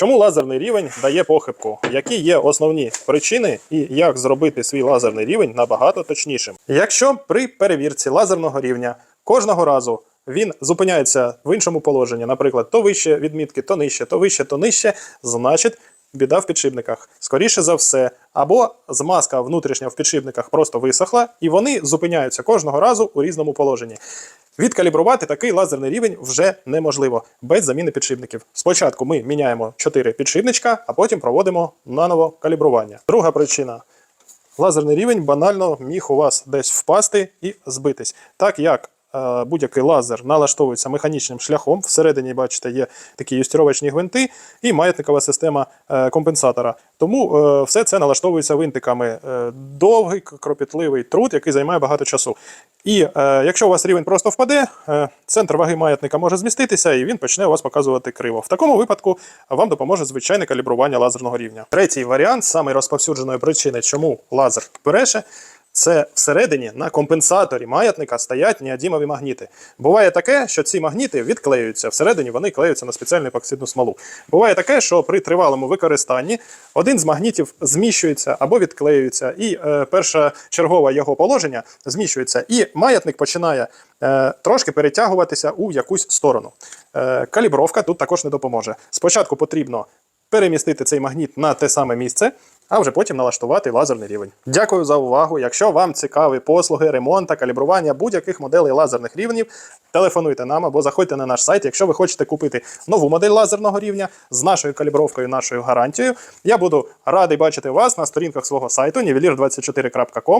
Чому лазерний рівень дає похибку? Які є основні причини і як зробити свій лазерний рівень набагато точнішим? Якщо при перевірці лазерного рівня кожного разу він зупиняється в іншому положенні, наприклад, то вище відмітки, то нижче, то вище, то нижче, значить. Біда в підшипниках. Скоріше за все, або змазка внутрішня в підшипниках просто висохла, і вони зупиняються кожного разу у різному положенні. Відкалібрувати такий лазерний рівень вже неможливо без заміни підшипників. Спочатку ми міняємо 4 підшипничка, а потім проводимо наново калібрування. Друга причина. Лазерний рівень банально міг у вас десь впасти і збитись. Так як будь-який лазер налаштовується механічним шляхом, всередині, бачите, є такі юстировочні гвинти і маятникова система е, компенсатора. Тому е, все це налаштовується винтиками. Е, довгий, кропітливий труд, який займає багато часу. І е, якщо у вас рівень просто впаде, е, центр ваги маятника може зміститися, і він почне у вас показувати криво. В такому випадку вам допоможе звичайне калібрування лазерного рівня. Третій варіант, самий розповсюдженої причини, чому лазер береше, це всередині на компенсаторі маятника стоять неодімові магніти. Буває таке, що ці магніти відклеюються. Всередині вони клеються на спеціальну епоксидну смолу. Буває таке, що при тривалому використанні один з магнітів зміщується або відклеюється, і е, перша чергова його положення зміщується, і маятник починає е, трошки перетягуватися у якусь сторону. Е, калібровка тут також не допоможе. Спочатку потрібно перемістити цей магніт на те саме місце, а вже потім налаштувати лазерний рівень. Дякую за увагу. Якщо вам цікаві послуги, ремонт та калібрування будь-яких моделей лазерних рівнів, телефонуйте нам або заходьте на наш сайт. Якщо ви хочете купити нову модель лазерного рівня з нашою калібровкою, нашою гарантією, я буду радий бачити вас на сторінках свого сайту nivelir24.com